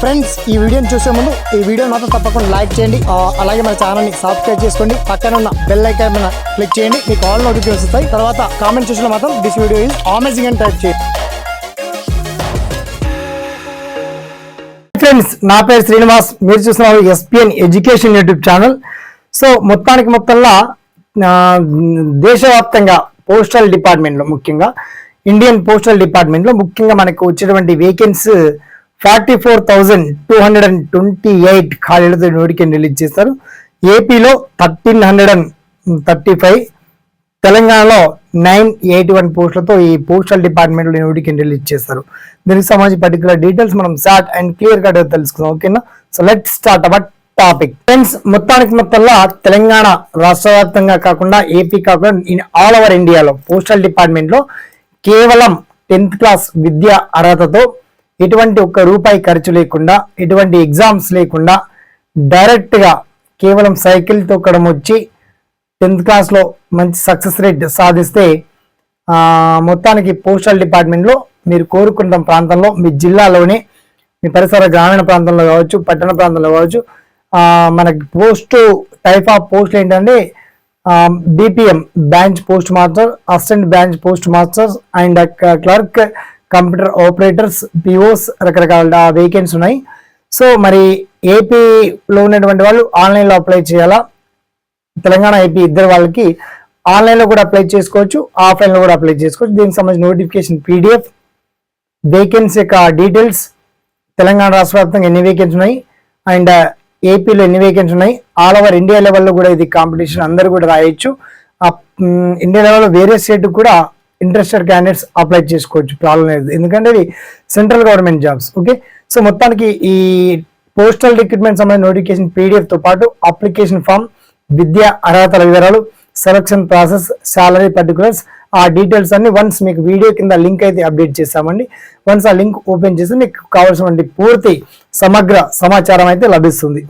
Friends ఈ వీడియోని చూసే ముందు ఈ వీడియో మాత్రం తప్పకుండా లైక్ చేయండి. అలాగే మన ఛానల్ని సబ్స్క్రైబ్ చేసుకోండి. పక్కన ఉన్న బెల్ ఐకాన్ మీద క్లిక్ చేయండి. మీకు ఆల్ నోటిఫికేషన్ వస్తాయి. తర్వాత కామెంట్ చూసిన మాత్రం దిస్ వీడియో ఈజ్ అమేజింగ్ అని టైప్ చేయండి. ఫ్రెండ్స్ నా పేరు శ్రీనివాస్. మీరు చూస్తున్నారు SPN education YouTube channel so మొత్తానికి మొత్తంలో దేశవ్యాప్తంగా పోస్టల్ డిపార్ట్మెంట్లో ముఖ్యంగా ఇండియన్ పోస్టల్ డిపార్ట్మెంట్లో ముఖ్యంగా మనకు వచ్చేటువంటి vacancies forty four thousand two hundred and twenty eight ఖాళీలతో notification release చేస్తారు ఏపీలో thirteen hundred and thirty five తెలంగాణలో నైన్ ఎయిటీ వన్ పోస్టులతో ఈ పోస్టల్ డిపార్ట్మెంట్లో నోటిఫికేషన్ రిలీజ్ చేస్తారు దీనికి సంబంధించి పర్టికులర్ డీటెయిల్స్ మనం షార్ట్ అండ్ క్లియర్ కట్ తెలుసుకుందాం ఓకేనా? So let start about topic friends మొత్తానికి మొత్తంలో తెలంగాణ రాష్ట్ర వ్యాప్తంగా కాకుండా ఏపీ కాకుండా ఇన్ ఆల్ ఓవర్ ఇండియాలో పోస్టల్ డిపార్ట్మెంట్లో కేవలం టెన్త్ క్లాస్ విద్య అర్హతతో ఎటువంటి ఒక్క రూపాయి ఖర్చు లేకుండా ఎటువంటి ఎగ్జామ్స్ లేకుండా డైరెక్ట్గా కేవలం సైకిల్ తొక్కడం వచ్చి టెన్త్ క్లాస్లో మంచి సక్సెస్ రేట్ సాధిస్తే మొత్తానికి పోస్టల్ డిపార్ట్మెంట్లో మీరు కోరుకున్న ప్రాంతంలో మీ జిల్లాలోనే మీ పరిసర గ్రామీణ ప్రాంతంలో కావచ్చు పట్టణ ప్రాంతంలో కావచ్చు మనకి పోస్ట్ టైప్ ఆఫ్ పోస్ట్ ఏంటంటే BPM branch post master assistant branch post masters and clerk computer operators POs రకరకాల వేకెన్సీ ఉన్నాయి. సో మరి ఏపీలో ఉన్నటువంటి వాళ్ళు ఆన్లైన్లో అప్లై చేయాలా? తెలంగాణ ఏపీ ఇద్దరు వాళ్ళకి ఆన్లైన్లో కూడా అప్లై చేసుకోవచ్చు ఆఫ్లైన్లో కూడా అప్లై చేసుకోవచ్చు. దీనికి సంబంధించిన నోటిఫికేషన్ పీడిఎఫ్ వేకెన్సీ యొక్క డీటెయిల్స్ తెలంగాణ రాష్ట్ర వ్యాప్తంగా ఎన్ని వేకెన్సీ ఉన్నాయి? అండ్ ఏపీలో uh, ఎన్ని వేకెన్సీ ఉన్నాయి? ఆల్ ఓవర్ ఇండియా లెవెల్లో కూడా ఇది కాంపిటీషన్ అందరూ కూడా రాయొచ్చు. ఇండియా లెవెల్లో వేరే స్టేట్ కూడా ఇంట్రెస్టెడ్ క్యాండిడేట్స్ అప్లై చేసుకోవచ్చు. ప్రాబ్లం లేదు. ఎందుకంటే అది central government jobs okay so మొత్తానికి ఈ పోస్టల్ రిక్రూట్మెంట్ సంబంధించిన నోటిఫికేషన్ పీడిఎఫ్తో పాటు అప్లికేషన్ ఫామ్ విద్య అర్హతల వివరాలు సెలక్షన్ ప్రాసెస్ శాలరీ పర్టికులర్స్ ఆ డీటెయిల్స్ అన్ని వన్స్ మీకు వీడియో కింద లింక్ అయితే అప్డేట్ చేస్తామండి. వన్స్ ఆ లింక్ ఓపెన్ చేసి మీకు కావాల్సినటువంటి పూర్తి సమగ్ర సమాచారం అయితే లభిస్తుంది.